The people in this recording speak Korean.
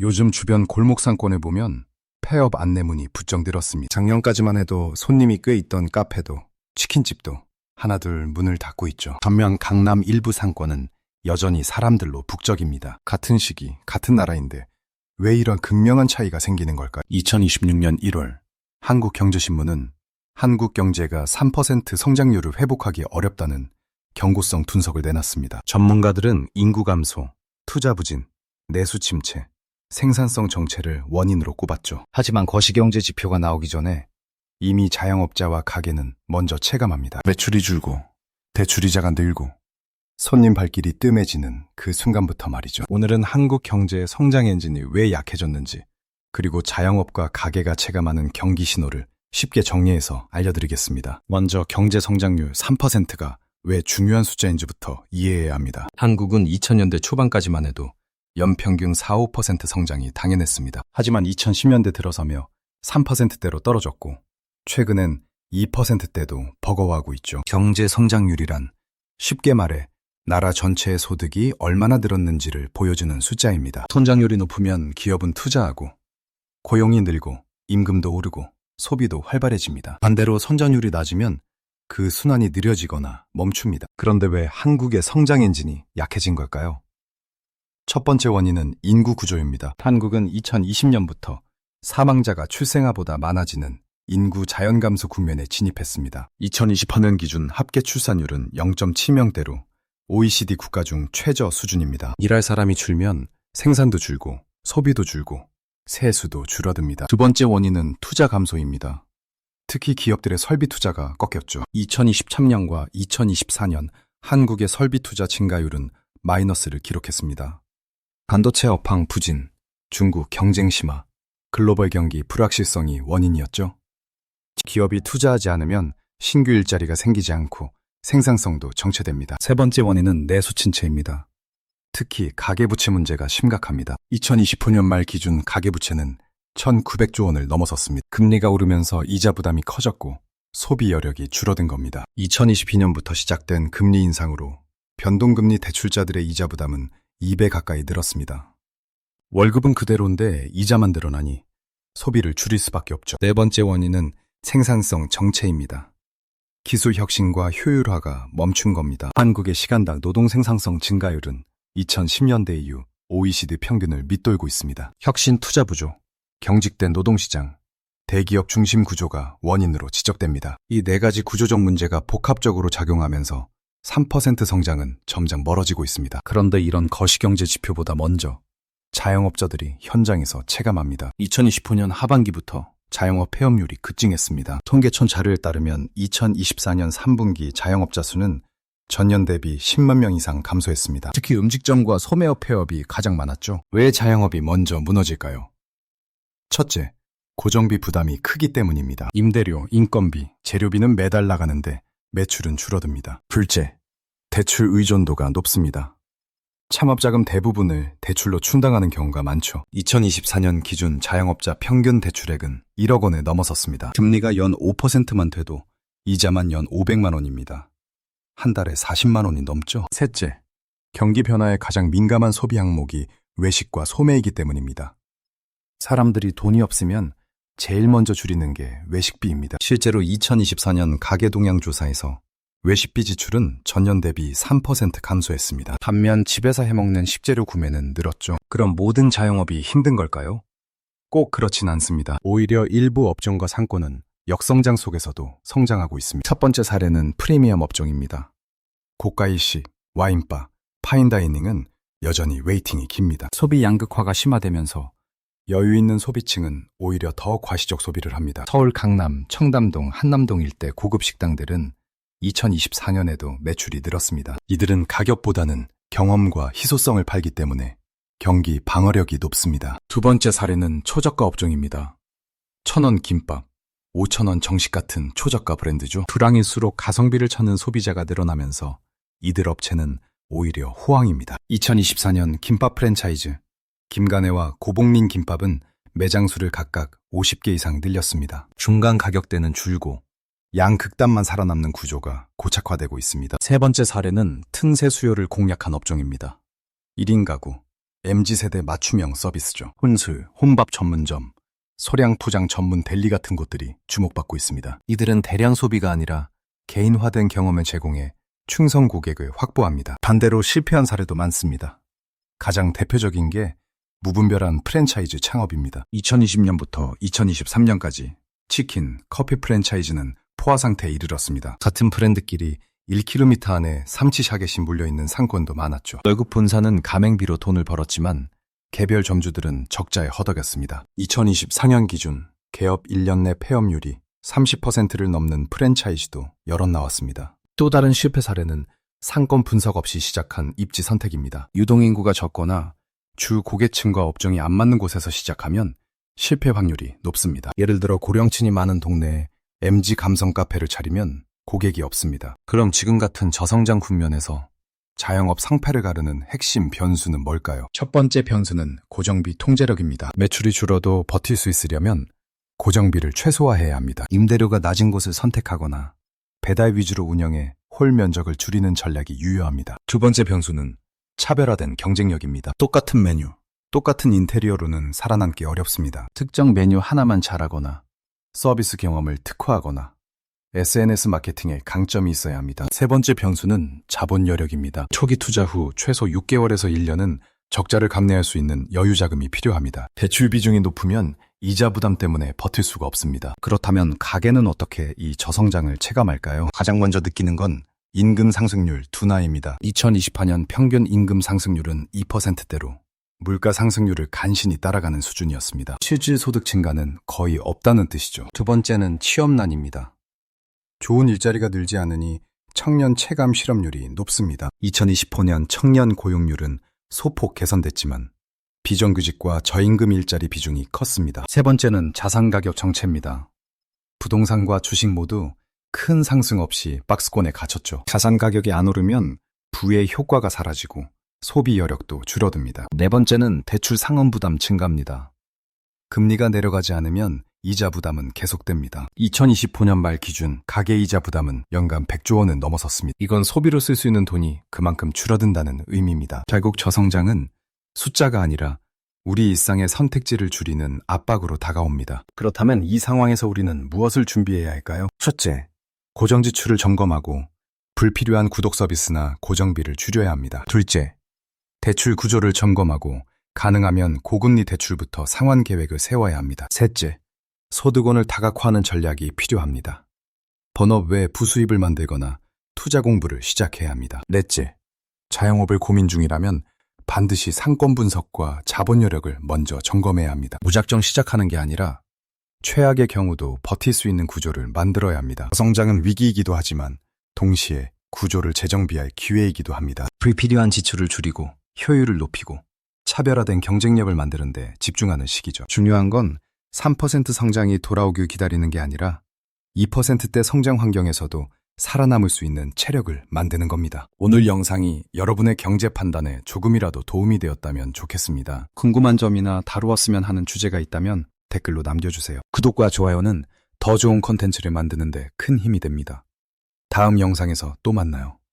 요즘 주변 골목 상권에 보면 폐업 안내문이 부쩍 늘었습니다. 작년까지만 해도 손님이 꽤 있던 카페도 치킨집도 하나둘 문을 닫고 있죠. 반면 강남 일부 상권은 여전히 사람들로 북적입니다. 같은 시기, 같은 나라인데 왜 이런 극명한 차이가 생기는 걸까요? 2026년 1월 한국경제신문은 한국 경제가 3% 성장률을 회복하기 어렵다는 경고성 분석을 내놨습니다. 전문가들은 인구 감소, 투자 부진, 내수 침체, 생산성 정체를 원인으로 꼽았죠. 하지만 거시경제 지표가 나오기 전에 이미 자영업자와 가게는 먼저 체감합니다. 매출이 줄고 대출 이자가 늘고 손님 발길이 뜸해지는 그 순간부터 말이죠. 오늘은 한국 경제의 성장 엔진이 왜 약해졌는지 그리고 자영업과 가게가 체감하는 경기 신호를 쉽게 정리해서 알려드리겠습니다. 먼저 경제 성장률 3%가 왜 중요한 숫자인지부터 이해해야 합니다. 한국은 2000년대 초반까지만 해도 연평균 4, 5% 성장이 당연했습니다. 하지만 2010년대 들어서며 3%대로 떨어졌고 최근엔 2%대도 버거워하고 있죠. 경제 성장률이란 쉽게 말해 나라 전체의 소득이 얼마나 늘었는지를 보여주는 숫자입니다. 성장률이 높으면 기업은 투자하고 고용이 늘고 임금도 오르고 소비도 활발해집니다. 반대로 성장률이 낮으면 그 순환이 느려지거나 멈춥니다. 그런데 왜 한국의 성장 엔진이 약해진 걸까요? 첫 번째 원인은 인구 구조입니다. 한국은 2020년부터 사망자가 출생아보다 많아지는 인구 자연 감소 국면에 진입했습니다. 2028년 기준 합계 출산율은 0.7명대로 OECD 국가 중 최저 수준입니다. 일할 사람이 줄면 생산도 줄고 소비도 줄고 세수도 줄어듭니다. 두 번째 원인은 투자 감소입니다. 특히 기업들의 설비 투자가 꺾였죠. 2023년과 2024년 한국의 설비 투자 증가율은 마이너스를 기록했습니다. 반도체 업황 부진, 중국 경쟁 심화, 글로벌 경기 불확실성이 원인이었죠. 기업이 투자하지 않으면 신규 일자리가 생기지 않고 생산성도 정체됩니다. 세 번째 원인은 내수 침체입니다. 특히 가계부채 문제가 심각합니다. 2025년 말 기준 가계부채는 1,900조 원을 넘어섰습니다. 금리가 오르면서 이자 부담이 커졌고 소비 여력이 줄어든 겁니다. 2022년부터 시작된 금리 인상으로 변동금리 대출자들의 이자 부담은 2배 가까이 늘었습니다. 월급은 그대로인데 이자만 늘어나니 소비를 줄일 수밖에 없죠. 네 번째 원인은 생산성 정체입니다. 기술 혁신과 효율화가 멈춘 겁니다. 한국의 시간당 노동 생산성 증가율은 2010년대 이후 OECD 평균을 밑돌고 있습니다. 혁신 투자 부족, 경직된 노동시장, 대기업 중심 구조가 원인으로 지적됩니다. 이 네 가지 구조적 문제가 복합적으로 작용하면서 3% 성장은 점점 멀어지고 있습니다. 그런데 이런 거시경제 지표보다 먼저 자영업자들이 현장에서 체감합니다. 2025년 하반기부터 자영업 폐업률이 급증했습니다. 통계청 자료에 따르면 2024년 3분기 자영업자 수는 전년 대비 10만 명 이상 감소했습니다. 특히 음식점과 소매업 폐업이 가장 많았죠. 왜 자영업이 먼저 무너질까요? 첫째, 고정비 부담이 크기 때문입니다. 임대료, 인건비, 재료비는 매달 나가는데 매출은 줄어듭니다. 둘째, 대출 의존도가 높습니다. 창업자금 대부분을 대출로 충당하는 경우가 많죠. 2024년 기준 자영업자 평균 대출액은 1억 원에 넘어섰습니다. 금리가 연 5%만 돼도 이자만 연 500만 원입니다. 한 달에 40만 원이 넘죠. 셋째, 경기 변화에 가장 민감한 소비 항목이 외식과 소매이기 때문입니다. 사람들이 돈이 없으면 제일 먼저 줄이는 게 외식비입니다. 실제로 2024년 가계동향 조사에서 외식비 지출은 전년 대비 3% 감소했습니다. 반면 집에서 해먹는 식재료 구매는 늘었죠. 그럼 모든 자영업이 힘든 걸까요? 꼭 그렇진 않습니다. 오히려 일부 업종과 상권은 역성장 속에서도 성장하고 있습니다. 첫 번째 사례는 프리미엄 업종입니다. 고가 일식, 와인바, 파인다이닝은 여전히 웨이팅이 깁니다. 소비 양극화가 심화되면서 여유 있는 소비층은 오히려 더 과시적 소비를 합니다. 서울 강남, 청담동, 한남동 일대 고급 식당들은 2024년에도 매출이 늘었습니다. 이들은 가격보다는 경험과 희소성을 팔기 때문에 경기 방어력이 높습니다. 두 번째 사례는 초저가 업종입니다. 천원 김밥, 5천원 정식 같은 초저가 브랜드죠. 불황일수록 가성비를 찾는 소비자가 늘어나면서 이들 업체는 오히려 호황입니다. 2024년 김밥 프랜차이즈 김간혜와 고봉민 김밥은 매장 수를 각각 50개 이상 늘렸습니다. 중간 가격대는 줄고 양극단만 살아남는 구조가 고착화되고 있습니다. 세 번째 사례는 틈새 수요를 공략한 업종입니다. 1인 가구, MZ세대 맞춤형 서비스죠. 혼술, 혼밥 전문점, 소량 포장 전문 델리 같은 곳들이 주목받고 있습니다. 이들은 대량 소비가 아니라 개인화된 경험을 제공해 충성 고객을 확보합니다. 반대로 실패한 사례도 많습니다. 가장 대표적인 게 무분별한 프랜차이즈 창업입니다. 2020년부터 2023년까지 치킨, 커피 프랜차이즈는 포화 상태에 이르렀습니다. 같은 브랜드끼리 1km 안에 삼치샤겟이 몰려있는 상권도 많았죠. 월급 본사는 가맹비로 돈을 벌었지만 개별 점주들은 적자에 허덕였습니다. 2024년 기준 개업 1년 내 폐업률이 30%를 넘는 프랜차이즈도 여럿 나왔습니다. 또 다른 실패 사례는 상권 분석 없이 시작한 입지 선택입니다. 유동인구가 적거나 주 고객층과 업종이 안 맞는 곳에서 시작하면 실패 확률이 높습니다. 예를 들어 고령층이 많은 동네에 MG 감성 카페를 차리면 고객이 없습니다. 그럼 지금 같은 저성장 국면에서 자영업 상패를 가르는 핵심 변수는 뭘까요? 첫 번째 변수는 고정비 통제력입니다. 매출이 줄어도 버틸 수 있으려면 고정비를 최소화해야 합니다. 임대료가 낮은 곳을 선택하거나 배달 위주로 운영해 홀 면적을 줄이는 전략이 유효합니다. 두 번째 변수는 차별화된 경쟁력입니다. 똑같은 메뉴, 똑같은 인테리어로는 살아남기 어렵습니다. 특정 메뉴 하나만 잘하거나 서비스 경험을 특화하거나 SNS 마케팅에 강점이 있어야 합니다. 세 번째 변수는 자본 여력입니다. 초기 투자 후 최소 6개월에서 1년은 적자를 감내할 수 있는 여유 자금이 필요합니다. 대출 비중이 높으면 이자 부담 때문에 버틸 수가 없습니다. 그렇다면 가게는 어떻게 이 저성장을 체감할까요? 가장 먼저 느끼는 건 임금 상승률 둔화입니다. 2028년 평균 임금 상승률은 2%대로 물가 상승률을 간신히 따라가는 수준이었습니다. 실질 소득 증가는 거의 없다는 뜻이죠. 두 번째는 취업난입니다. 좋은 일자리가 늘지 않으니 청년 체감 실업률이 높습니다. 2025년 청년 고용률은 소폭 개선됐지만 비정규직과 저임금 일자리 비중이 컸습니다. 세 번째는 자산 가격 정체입니다. 부동산과 주식 모두 큰 상승 없이 박스권에 갇혔죠. 자산 가격이 안 오르면 부의 효과가 사라지고 소비 여력도 줄어듭니다. 네 번째는 대출 상환 부담 증가입니다. 금리가 내려가지 않으면 이자 부담은 계속됩니다. 2025년 말 기준 가계 이자 부담은 연간 100조 원을 넘어섰습니다. 이건 소비로 쓸 수 있는 돈이 그만큼 줄어든다는 의미입니다. 결국 저성장은 숫자가 아니라 우리 일상의 선택지를 줄이는 압박으로 다가옵니다. 그렇다면 이 상황에서 우리는 무엇을 준비해야 할까요? 첫째, 고정 지출을 점검하고 불필요한 구독 서비스나 고정비를 줄여야 합니다. 둘째, 대출 구조를 점검하고 가능하면 고금리 대출부터 상환 계획을 세워야 합니다. 셋째, 소득원을 다각화하는 전략이 필요합니다. 본업 외 부수입을 만들거나 투자 공부를 시작해야 합니다. 넷째, 자영업을 고민 중이라면 반드시 상권 분석과 자본 여력을 먼저 점검해야 합니다. 무작정 시작하는 게 아니라 최악의 경우도 버틸 수 있는 구조를 만들어야 합니다. 성장은 위기이기도 하지만 동시에 구조를 재정비할 기회이기도 합니다. 불필요한 지출을 줄이고 효율을 높이고 차별화된 경쟁력을 만드는데 집중하는 시기죠. 중요한 건 3% 성장이 돌아오길 기다리는 게 아니라 2%대 성장 환경에서도 살아남을 수 있는 체력을 만드는 겁니다. 오늘 영상이 여러분의 경제 판단에 조금이라도 도움이 되었다면 좋겠습니다. 궁금한 점이나 다루었으면 하는 주제가 있다면 댓글로 남겨주세요. 구독과 좋아요는 더 좋은 컨텐츠를 만드는데 큰 힘이 됩니다. 다음 영상에서 또 만나요.